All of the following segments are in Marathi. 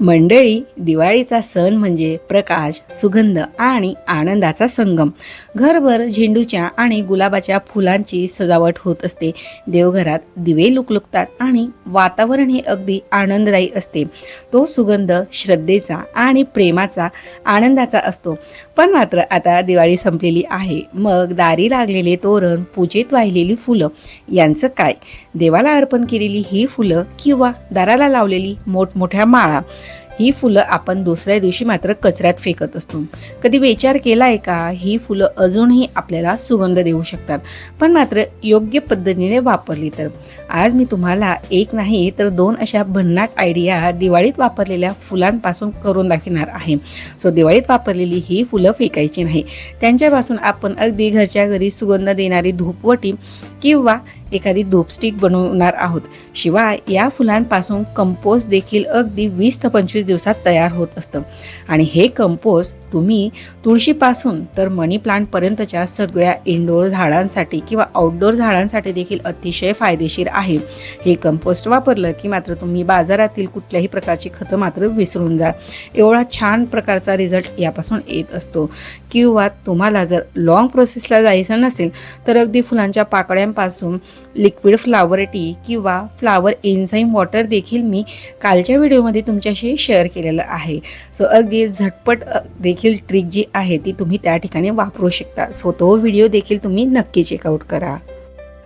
मंडळी दिवाळीचा सण म्हणजे प्रकाश सुगंध आणि आनंदाचा संगम. घरभर झेंडूच्या आणि गुलाबाच्या फुलांची सजावट होत असते. देवघरात दिवे लुकलुकतात आणि वातावरण हे अगदी आनंददायी असते. तो सुगंध श्रद्धेचा आणि प्रेमाचा आनंदाचा असतो. पण मात्र आता दिवाळी संपलेली आहे. मग दारी लागलेले तोरण पूजेत वाहिलेली फुलं यांचं काय? देवाला अर्पण केलेली ही फुलं किंवा दाराला लावलेली मोठमोठ्या माळा? ही फुलं आपण दुसऱ्या दिवशी मात्र कचऱ्यात फेकत असतो. कधी विचार केला आहे का? ही फुलं अजूनही आपल्याला सुगंध देऊ शकतात. पण मात्र योग्य पद्धतीने वापरली तर. आज मी तुम्हाला एक नाही तर दोन अशा भन्नाट आयडिया दिवाळीत वापरलेल्या फुलांपासून करून दाखवणार आहे. सो दिवाळीत वापरलेली ही फुलं फेकायची नाही. त्यांच्यापासून आपण अगदी घरच्या घरी सुगंध देणारी धूपवटी किंवा एखादी धूपस्टिक बनवणार आहोत. शिवाय या फुलांपासून कंपोस्ट देखील अगदी वीस ते पंचवीस दिवसात तयार होत असतं. आणि हे कंपोस्ट तुम्ही तुळशीपासून तर मनी प्लांटपर्यंतच्या सगळ्या इनडोअर झाडांसाठी किंवा आउटडोअर झाडांसाठी देखील अतिशय फायदेशीर आहे. हे कंपोस्ट वापरलं की मात्र तुम्ही बाजारातील कुठल्याही प्रकारची खतं मात्र विसरून जा. एवढा छान प्रकारचा रिझल्ट यापासून येत असतो. किंवा तुम्हाला जर लॉंग प्रोसेसला जायचं नसेल तर अगदी फुलांच्या पाकळ्यांपासून लिक्विड फ्लावर टी किंवा फ्लावर एन्झाईम वॉटर देखील मी कालच्या व्हिडिओमध्ये तुमच्याशी शेअर केलेलं आहे. सो अगदी झटपट देखील देखील ट्रिक जी आहे ती तुम्ही त्या ठिकाणी वापरू शकता. सो तो व्हिडिओ देखील तुम्ही नक्की चेकआउट करा.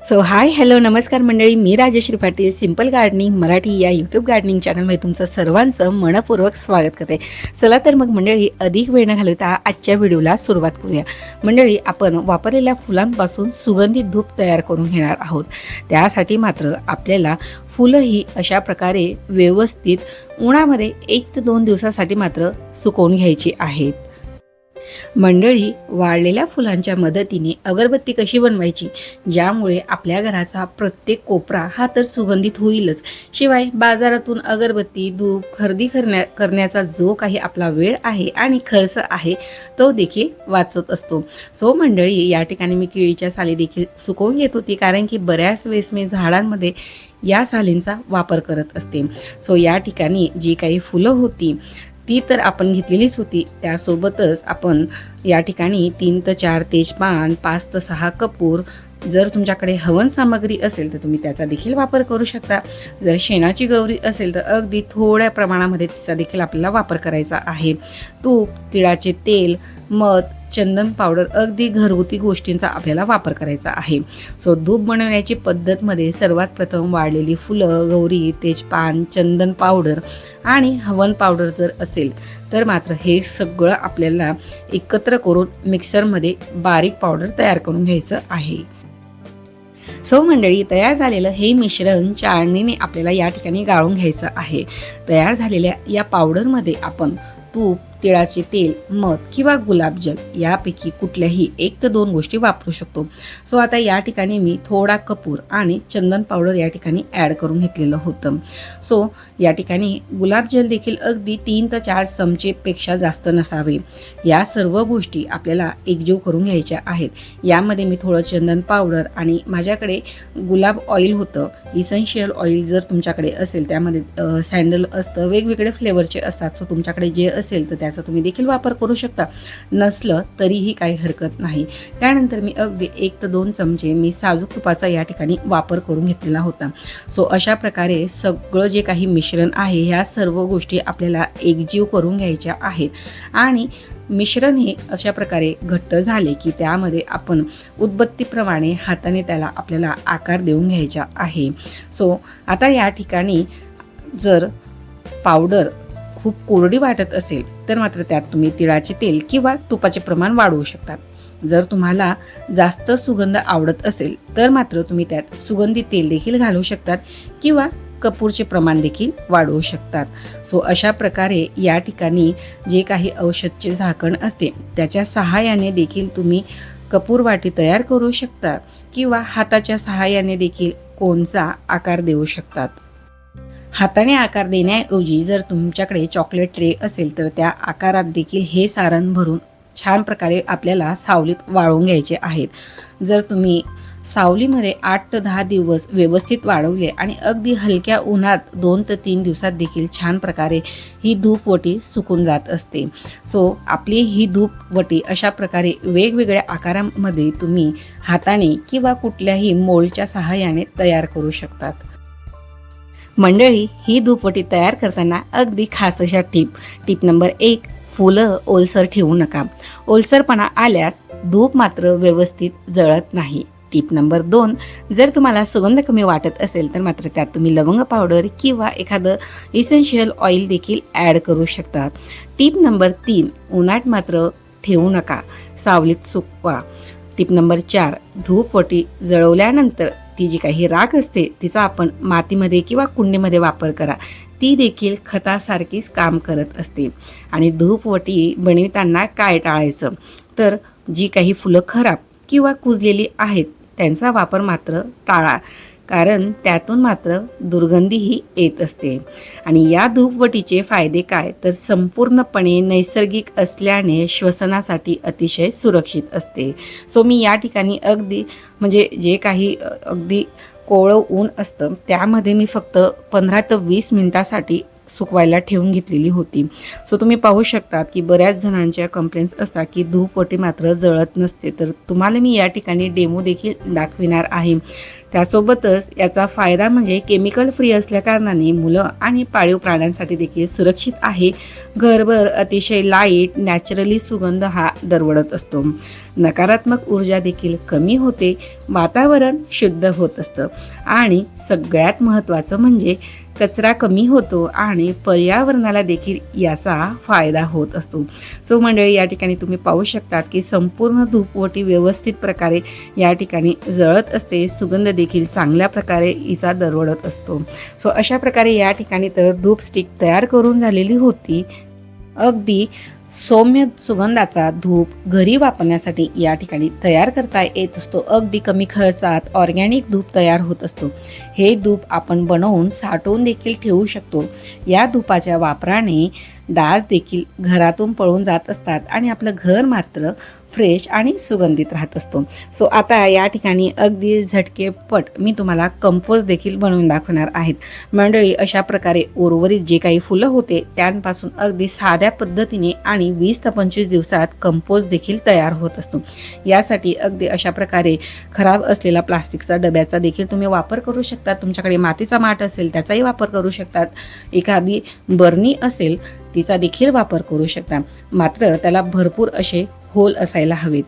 सो हाय हॅलो नमस्कार मंडळी. मी राजश्री पाटील सिंपल गार्डनिंग मराठी या यूट्यूब गार्डनिंग चॅनलमध्ये तुमचं सर्वांचं मनपूर्वक स्वागत करते. चला तर मग मंडळी अधिक वेळ न घालवता आजच्या व्हिडिओला सुरुवात करूया. मंडळी आपण वापरलेल्या फुलांपासून सुगंधित धूप तयार करून घेणार आहोत. त्यासाठी मात्र आपल्याला फुलं ही अशा प्रकारे व्यवस्थित उन्हामध्ये एक ते दोन दिवसासाठी मात्र सुकवून घ्यायची आहेत. मंडळी वाळलेल्या फुलांच्या मदतीने अगरबत्ती कशी बनवायची? ज्यामुळे आपल्या घराचा प्रत्येक कोपरा हा तर सुगंधित होईलच. शिवाय बाजारातून अगरबत्ती धूप खरेदी करण्या करण्याचा जो काही आपला वेळ आहे आणि खर्च आहे तो देखील वाचत असतो. सो मंडळी या ठिकाणी मी केळीच्या साली देखील सुकवून घेत होती कारण की बऱ्याच वेळेस मी झाडांमध्ये या सालींचा वापर करत असते. सो या ठिकाणी जी काही फुलं होती ती तर आपण घेतलेलीच होती. त्यासोबतच आपण या ठिकाणी तीन ते चार तेजपान पाच ते सहा कपूर जर तुमच्याकडे हवन सामग्री असेल तर तुम्ही त्याचा देखील वापर करू शकता. जर शेणाची गौरी असेल तर अगदी थोड्या प्रमाणामध्ये तिचा देखील आपल्याला वापर करायचा आहे. तूप तिळाचे तेल मध चंदन पावडर अगदी घरगुती गोष्टींचा आपल्याला वापर करायचा आहे. सो धूप बनवण्याची पद्धतमध्ये सर्वात प्रथम वाळलेली फुलं गौरी तेजपान चंदन पावडर आणि हवन पावडर जर असेल तर मात्र हे सगळं आपल्याला एकत्र करून मिक्सरमध्ये बारीक पावडर तयार करून घ्यायचं आहे. सो मंडळी तयार झालेलं हे मिश्रण चाळणीने आपल्याला या ठिकाणी गाळून घ्यायचं आहे. तयार झालेल्या या पावडरमध्ये आपण तूप तिळाचे तेल मध किंवा गुलाबजल यापैकी कुठल्याही एक ते दोन गोष्टी वापरू शकतो. सो आता या ठिकाणी मी थोडा कपूर आणि चंदन पावडर या ठिकाणी ॲड करून घेतलेलं होतं. सो या ठिकाणी गुलाबजल देखील अगदी तीन ते चार चमचेपेक्षा जास्त नसावे. या सर्व गोष्टी आपल्याला एकजीव करून घ्यायच्या आहेत. यामध्ये मी थोडं चंदन पावडर आणि माझ्याकडे गुलाब ऑइल होतं. इसेन्शियल ऑइल जर तुमच्याकडे असेल त्यामध्ये सँडल असतं वेगवेगळे फ्लेवरचे असतात. सो तुमच्याकडे जे असेल तर त्या याचा तुम्ही देखील वापर करू शकता. नसलं तरीही काही हरकत नाही. त्यानंतर मी अगदी एक ते दोन चमचे मी साजूक तुपाचा या ठिकाणी वापर करून घेतलेला होता. सो अशा प्रकारे सगळं जे काही मिश्रण आहे ह्या सर्व गोष्टी आपल्याला एकजीव करून घ्यायच्या आहेत. आणि मिश्रण हे अशा प्रकारे घट्ट झाले की त्यामध्ये आपण उदबत्तीप्रमाणे हाताने त्याला आपल्याला आकार देऊन घ्यायचा आहे. सो आता या ठिकाणी जर पावडर खूप कोरडी वाटत असेल तर मात्र त्यात तुम्ही तिळाचे तेल किंवा तुपाचे प्रमाण वाढवू शकता. जर तुम्हाला जास्त सुगंध आवडत असेल तर मात्र तुम्ही त्यात सुगंधी तेल देखील घालू शकतात किंवा कपूरचे प्रमाण देखील वाढवू शकतात. सो अशा प्रकारे या ठिकाणी जे काही औषधचे झाकण असते त्याच्या सहाय्याने देखील तुम्ही कपूर वाटी तयार करू शकता किंवा हाताच्या सहाय्याने देखील कोणचा आकार देऊ शकतात. हाताने आकार देण्याऐवजी जर तुमच्याकडे चॉकलेट ट्रे असेल तर त्या आकारात देखील हे सारण भरून छान प्रकारे आपल्याला सावलीत वाळवून घ्यायचे आहेत. जर तुम्ही सावलीमध्ये आठ ते दहा दिवस व्यवस्थित वाढवले आणि अगदी हलक्या उन्हात दोन ते तीन दिवसात देखील छान प्रकारे ही धूपवटी सुकून जात असते. सो आपली ही धूपवटी अशा प्रकारे वेगवेगळ्या आकारामध्ये तुम्ही हाताने किंवा कुठल्याही मोलच्या सहाय्याने तयार करू शकतात. मंडळी ही धूपवटी तयार करताना अगदी खास अशा टीप. टीप नंबर एक फुलं ओलसर ठेवू नका. ओलसरपणा आल्यास धूप मात्र व्यवस्थित जळत नाही. टीप नंबर दोन जर तुम्हाला सुगंध कमी वाटत असेल तर मात्र त्यात तुम्ही लवंग पावडर किंवा एखादं इसेन्शियल ऑइल देखील ॲड करू शकता. टीप नंबर तीन उन्हाट मात्र ठेवू नका. सावलीत सुकवा. टीप नंबर चार धूपवटी जळवल्यानंतर ती जी काही राख असते तिचा आपण मातीमध्ये किंवा कुंडीमध्ये वापर करा. ती देखील खतासारखीच काम करत असते. आणि धूपवटी बनविताना काय टाळायचं? तर जी काही फुलं खराब किंवा कुजलेली आहेत त्यांचा वापर मात्र टाळा. कारण त्यातून मात्र दुर्गंधीही येत असते. आणि या धूपवटीचे फायदे काय? तर संपूर्णपणे नैसर्गिक असल्याने श्वसनासाठी अतिशय सुरक्षित असते. सो मी या ठिकाणी अगदी म्हणजे जे काही अगदी कोवळं ऊन असतं त्यामध्ये मी फक्त पंधरा ते वीस मिनटासाठी सुकवायला ठेवून घेतलेली होती. सो तुम्ही पाहू शकतात की बऱ्याच जणांच्या कंप्लेंट्स असतात की धूपवटी मात्र जळत नसते. तर तुम्हाला मी या ठिकाणी डेमो देखील दाखविणार आहे. त्यासोबतच याचा फायदा म्हणजे केमिकल फ्री असल्याकारणाने मुलं आणि पाळीव प्राण्यांसाठी देखील सुरक्षित आहे. घरभर अतिशय लाइट नॅचरली सुगंध हा दरवळत असतो. नकारात्मक ऊर्जा देखील कमी होते. वातावरण शुद्ध होत असतं. आणि सगळ्यात महत्त्वाचं म्हणजे कचरा कमी होतो आणि पर्यावरणाला देखील याचा फायदा होत असतो. सो मंडळी या ठिकाणी तुम्ही पाहू शकतात की संपूर्ण धूपवटी व्यवस्थित प्रकारे या ठिकाणी जळत असते. सुगंध देखील चांगल्या प्रकारे इसा दरवडत असतो. सो अशा प्रकारे या ठिकाणी तर धूप स्टिक तयार करून झालेली होती. अगदी सौम्य सुगंधाचा धूप घरी वापरण्यासाठी या ठिकाणी तयार करता येत असतो. अगदी कमी खर्चात ऑर्गॅनिक धूप तयार होत असतो. हे धूप आपण बनवून साठवून देखील ठेवू शकतो. या धूपाच्या वापराने डास देखील घरातून पळून जात असतात आणि आपलं घर मात्र फ्रेश आणि सुगंधित राहत असतो. सो आता या ठिकाणी अगदी झटकेपट मी तुम्हाला कंपोज देखील बनवून दाखवणार आहेत. मंडळी अशा प्रकारे उर्वरित जे काही फुलं होते त्यांपासून अगदी साध्या पद्धतीने आणि वीस ते पंचवीस दिवसात कंपोज देखील तयार होत असतो. यासाठी अगदी अशा प्रकारे खराब असलेला प्लास्टिकचा डब्याचा देखील तुम्ही वापर करू शकता. तुमच्याकडे मातीचा माठ असेल त्याचाही वापर करू शकतात. एखादी बर्नी असेल तिचा देखील वापर करू शकता. मात्र त्याला भरपूर असे होल असायला हवेत.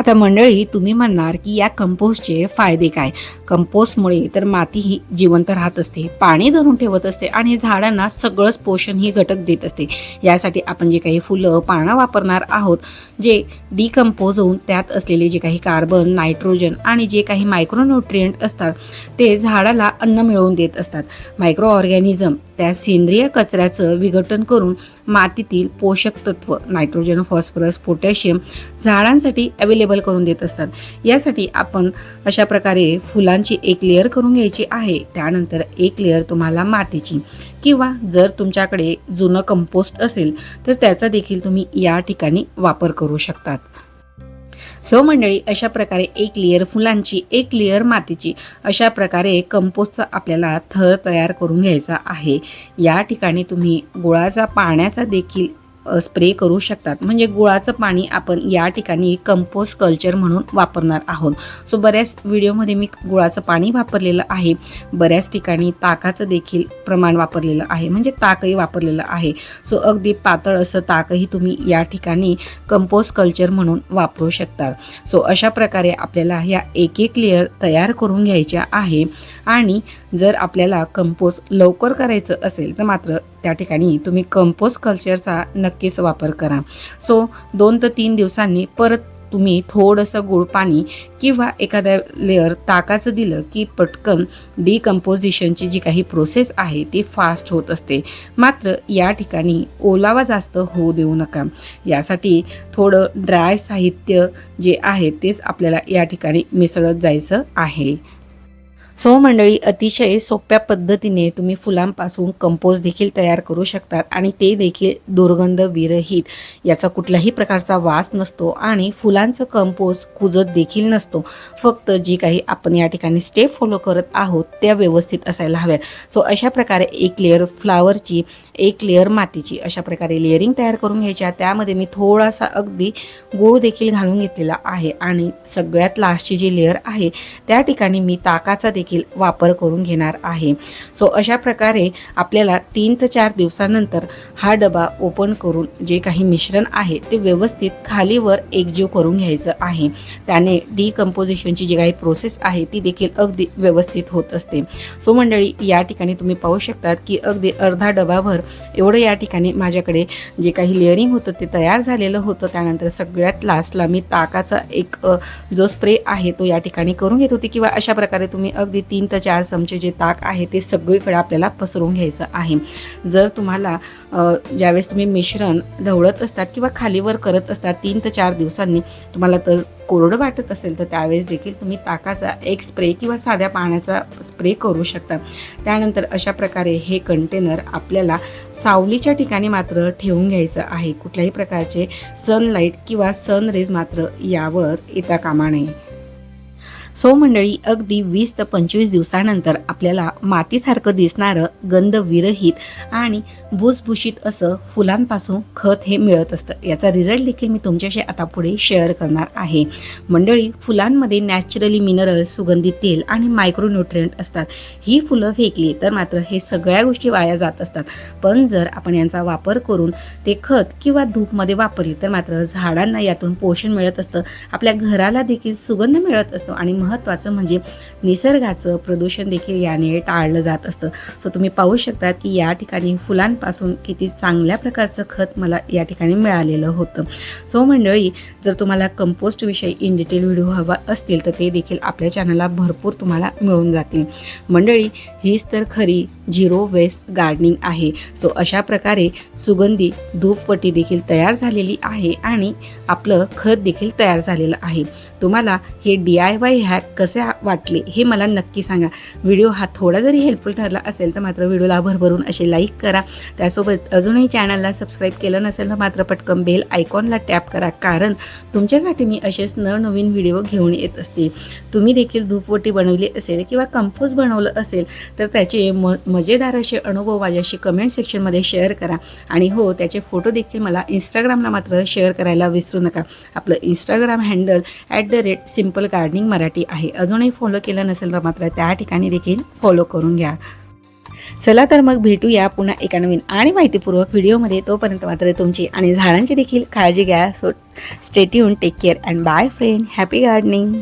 आता मंडळी तुम्ही म्हणणार की या कंपोस्टचे फायदे काय? कंपोस्टमुळे तर माती ही जिवंत राहत असते पाणी धरून ठेवत असते आणि झाडांना सगळंच पोषण ही घटक देत असते. यासाठी आपण जे काही फुलं पानं वापरणार आहोत जे डिकम्पोज होऊन त्यात असलेले जे काही कार्बन नायट्रोजन आणि जे काही मायक्रोन्युट्रियंट असतात ते झाडाला अन्न मिळवून देत असतात. मायक्रो ऑर्गॅनिझम त्या सेंद्रिय कचऱ्याचं विघटन करून मातीतील पोषक तत्व नायट्रोजन फॉस्फरस पोटॅशियम झाडांसाठी अवेलेबल करून देत असतात. यासाठी आपण अशा प्रकारे फुलांची एक लेअर करून घ्यायची आहे. त्यानंतर एक लेअर तुम्हाला मातीची. किंवा जर तुमच्याकडे जुनं कंपोस्ट असेल तर त्याचा देखील तुम्ही या ठिकाणी वापर करू शकतात. सो मंडळी अशा प्रकारे एक लेअर फुलांची एक लेअर मातीची अशा प्रकारे कंपोस्टचा आपल्याला थर तयार करून घ्यायचा आहे. या ठिकाणी तुम्ही गुळाचा पाण्याचा देखील स्प्रे करू शकतात. म्हणजे गुळाचं पाणी आपण या ठिकाणी कंपोस्ट कल्चर म्हणून वापरणार आहोत. सो बऱ्याच व्हिडिओमध्ये मी गुळाचं पाणी वापरलेलं आहे. बऱ्याच ठिकाणी ताकाचं देखील प्रमाण वापरलेलं आहे. म्हणजे ताकही वापरलेलं आहे. सो अगदी पातळ असं ताकही तुम्ही या ठिकाणी कंपोस्ट कल्चर म्हणून वापरू शकता. सो अशा प्रकारे आपल्याला ह्या एक एक लेअर तयार करून घ्यायच्या आहे. आणि जर आपल्याला कंपोस्ट लवकर करायचं असेल तर मात्र त्या ठिकाणी तुम्ही कंपोस्ट कल्चरचा नक्कीच वापर करा. सो दोन ते तीन दिवसांनी परत तुम्ही थोडंसं गोड पाणी किंवा एखाद्या लेअर ताकाचं दिलं की पटकन डिकम्पोजिशनची जी काही प्रोसेस आहे ती फास्ट होत असते. मात्र या ठिकाणी ओलावा जास्त होऊ देऊ नका. यासाठी थोडं ड्राय साहित्य जे आहे तेच आपल्याला या ठिकाणी मिसळत जायचं आहे. सो मंडळी अतिशय सोप्या पद्धतीने तुम्ही फुलांपासून कंपोज देखील तयार करू शकतात आणि ते देखील दुर्गंध विरहित याचा कुठल्याही प्रकारचा वास नसतो आणि फुलांचं कंपोज कुजत देखील नसतो. फक्त जी काही आपण या ठिकाणी स्टेप फॉलो करत आहोत त्या व्यवस्थित असायला हव्यात. सो अशा प्रकारे एक लेअर फ्लावरची एक लेअर मातीची अशा प्रकारे लेअरिंग तयार करून घ्यायच्या. त्यामध्ये मी थोडासा अगदी गूळ देखील घालून घेतलेला आहे आणि सगळ्यात लास्टची जी लेअर आहे त्या ठिकाणी मी ताकाचा देखील देखील वापर करून घेणार आहे. सो अशा प्रकारे आपल्याला तीन ते चार दिवसानंतर हा डबा ओपन करून जे काही मिश्रण आहे ते व्यवस्थित खालीवर एकजीव करून घ्यायचं आहे. त्याने डिकम्पोजिशनची जी काही प्रोसेस आहे ती देखील अगदी व्यवस्थित होत असते. सो मंडळी या ठिकाणी तुम्ही पाहू शकतात की अगदी अर्धा डबाभर एवढं या ठिकाणी माझ्याकडे जे काही लेअरिंग होतं ते तयार झालेलं होतं. त्यानंतर सगळ्यात लास्टला मी ताकाचा एक जो स्प्रे आहे तो या ठिकाणी करून घेत होते किंवा अशा प्रकारे तुम्ही अगदी तीन ते चार चमचे जे ताक आहे ते सगळीकडे आपल्याला पसरवून घ्यायचं आहे. जर तुम्हाला ज्यावेळेस तुम्ही मिश्रण ढवळत असतात किंवा खालीवर करत असतात तीन ते चार दिवसांनी तुम्हाला तर कोरडं वाटत असेल तर त्यावेळेस देखील तुम्ही ताकाचा एक स्प्रे किंवा साध्या पाण्याचा स्प्रे करू शकता. त्यानंतर अशा प्रकारे हे कंटेनर आपल्याला सावलीच्या ठिकाणी मात्र ठेवून घ्यायचं आहे. कुठल्याही प्रकारचे सनलाईट किंवा सनरेज मात्र यावर येता कामा नये. सो मंडळी अगदी वीस ते पंचवीस दिवसानंतर आपल्याला मातीसारखं दिसणारं गंधविरहित आणि भुसभुशीत असं फुलांपासून खत हे मिळत असतं. याचा रिझल्ट देखील मी तुमच्याशी आता पुढे शेअर करणार आहे. मंडळी फुलांमध्ये नॅचरली मिनरल सुगंधी तेल आणि मायक्रोन्युट्रियंट असतात. ही फुलं फेकली तर मात्र हे सगळ्या गोष्टी वाया जात असतात. पण जर आपण यांचा वापर करून ते खत किंवा धूपमध्ये वापरली तर मात्र झाडांना यातून पोषण मिळत असतं. आपल्या घराला देखील सुगंध मिळत असतो आणि महत्त्वाचं म्हणजे निसर्गाचं प्रदूषण देखील याने टाळलं जात असतं. सो तुम्ही पाहू शकतात की या ठिकाणी फुलां फुलांपासून किती चांगल्या प्रकारचं खत मला या ठिकाणी मिळालेलं होतं. सो मंडळी जर तुम्हाला कंपोस्टविषयी इन डिटेल व्हिडिओ हवा असतील तर ते देखील आपल्या चॅनलला भरपूर तुम्हाला मिळून जातील. मंडळी हीच तर खरी झिरो वेस्ट गार्डनिंग आहे. सो अशा प्रकारे सुगंधी धूपवटी देखील तयार झालेली आहे आणि आपलं खत देखील तयार झालेलं आहे. तुम्हाला हे डी आय वाय हॅक कसे वाटले हे मला नक्की सांगा. व्हिडिओ हा थोडा जरी हेल्पफुल ठरला असेल तर मात्र व्हिडिओला भरभरून असे लाईक करा. त्यासोबत अजूनही चॅनलला सबस्क्राईब केलं नसेल तर मात्र पटकन बेल आयकॉनला टॅप करा कारण तुमच्यासाठी मी असेच नवनवीन व्हिडिओ घेऊन येत असते. तुम्ही देखील धूपवटी बनवली असेल किंवा कंपोज बनवलं असेल तर त्याचे म मजेदार असे अनुभव माझ्याशी कमेंट सेक्शनमध्ये शेअर करा. आणि हो त्याचे फोटो देखील मला इंस्टाग्रामला मात्र शेअर करायला विसरू नका. आपलं Instagram handle at the rate simple gardening Marathi आहे. अजूनही फॉलो केलं नसेल तर मात्र त्या ठिकाणी देखील फॉलो करून घ्या. चला तर मग भेटूया पुन्हा एका नवीन आणि माहितीपूर्वक व्हिडिओमध्ये. तोपर्यंत मात्र तुमची आणि झाडांची देखील काळजी घ्या. So stay tune take care and bye friend happy gardening